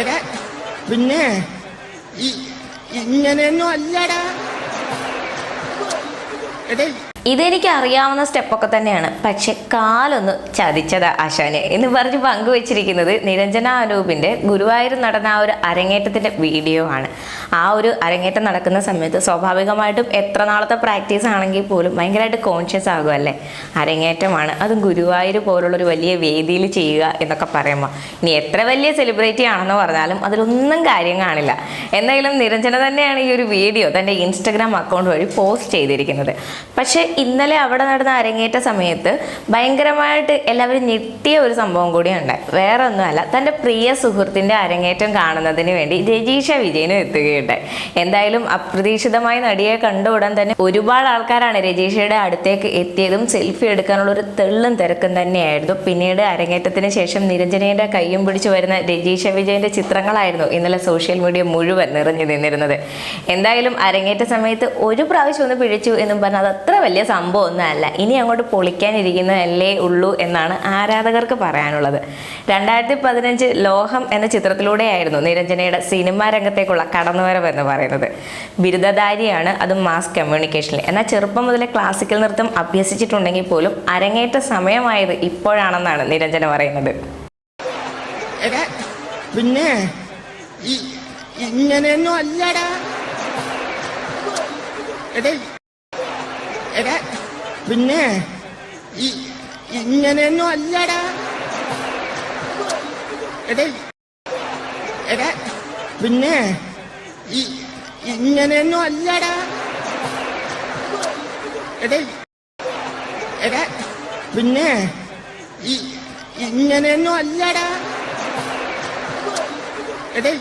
എടാ പിന്നെ ഇങ്ങനെയൊന്നും അല്ലടാ. എടേ ഇതെനിക്ക് അറിയാവുന്ന സ്റ്റെപ്പൊക്കെ തന്നെയാണ്. പക്ഷെ കാലൊന്ന് ചതിച്ചതാ ആശാന്. എന്ന് പറഞ്ഞ് പങ്കുവച്ചിരിക്കുന്നത് നിരഞ്ജന അനൂപിന്റെ ഗുരുവായൂർ നടന്ന ആ ഒരു അരങ്ങേറ്റത്തിന്റെ വീഡിയോ ആണ്. ആ ഒരു അരങ്ങേറ്റം നടക്കുന്ന സമയത്ത് സ്വാഭാവികമായിട്ടും എത്ര നാളത്തെ പ്രാക്ടീസ് ആണെങ്കിൽ പോലും ഭയങ്കരമായിട്ട് കോൺഷ്യസ് ആകുമല്ലേ അരങ്ങേറ്റമാണ്. അതും ഗുരുവായൂർ പോലുള്ള ഒരു വലിയ വേദിയിൽ ചെയ്യുക എന്നൊക്കെ പറയുമ്പോൾ ഇനി എത്ര വലിയ സെലിബ്രിറ്റി ആണെന്ന് പറഞ്ഞാലും അതിലൊന്നും കാര്യം കാണില്ല. എന്തായാലും നിരഞ്ജന തന്നെയാണ് ഈ ഒരു വീഡിയോ തന്റെ ഇൻസ്റ്റഗ്രാം അക്കൗണ്ട് വഴി പോസ്റ്റ് ചെയ്തിരിക്കുന്നത്. പക്ഷേ ഇന്നലെ അവിടെ നടന്ന അരങ്ങേറ്റ സമയത്ത് ഭയങ്കരമായിട്ട് എല്ലാവരും ഞെട്ടിയ ഒരു സംഭവം കൂടി ഉണ്ടായി വേറെ ഒന്നുമല്ല തന്റെ പ്രിയ സുഹൃത്തിന്റെ അരങ്ങേറ്റം കാണുന്നതിന് വേണ്ടി രജീഷ വിജയനും എത്തുകയുണ്ടായി. എന്തായാലും അപ്രതീക്ഷിതമായി നടിയെ കണ്ട ഉടൻ തന്നെ ഒരുപാട് ആൾക്കാരാണ് രജീഷയുടെ അടുത്തേക്ക് എത്തിയതും സെൽഫി എടുക്കാനുള്ള ഒരു തെള്ളും തിരക്കും തന്നെയായിരുന്നു. പിന്നീട് അരങ്ങേറ്റത്തിന് ശേഷം നിരഞ്ജനയുടെ കയ്യും പിടിച്ചു വരുന്ന രജീഷ വിജയന്റെ ചിത്രങ്ങളായിരുന്നു ഇന്നലെ സോഷ്യൽ മീഡിയ മുഴുവൻ നിറഞ്ഞു നിന്നിരുന്നത്. എന്തായാലും അരങ്ങേറ്റ സമയത്ത് ഒരു പ്രാവശ്യം ഒന്ന് പിഴച്ചു എന്നും പറഞ്ഞാൽ അത് അത്ര വലിയ സംഭവം ഒന്നും അല്ല. ഇനി അങ്ങോട്ട് പൊളിക്കാനിരിക്കുന്നതല്ലേ ഉള്ളൂ എന്നാണ് ആരാധകർക്ക് പറയാനുള്ളത്. രണ്ടായിരത്തി പതിനഞ്ച് ലോഹം എന്ന ചിത്രത്തിലൂടെയായിരുന്നു നിരഞ്ജനയുടെ സിനിമാ രംഗത്തേക്കുള്ള കടന്നുവരവ് എന്ന് പറയുന്നത്. ബിരുദധാരിയാണ് അത് മാസ് കമ്മ്യൂണിക്കേഷനിൽ എന്നാൽ ചെറുപ്പം മുതലേ ക്ലാസിക്കൽ നൃത്തം അഭ്യസിച്ചിട്ടുണ്ടെങ്കിൽ പോലും അരങ്ങേറ്റ സമയമായത് ഇപ്പോഴാണെന്നാണ് നിരഞ്ജന പറയുന്നത്. പിന്നെ ഇങ്ങനെയൊന്നും അല്ലടാ. എടേ എടാ പിന്നെ ഇങ്ങനെയൊന്നും അല്ലടാ. എടാ എടാ പിന്നെ ഇങ്ങനെയൊന്നും അല്ലടാ. എടാ എടാ പിന്നെ ഇങ്ങനെയൊന്നും അല്ലടാ. എടേ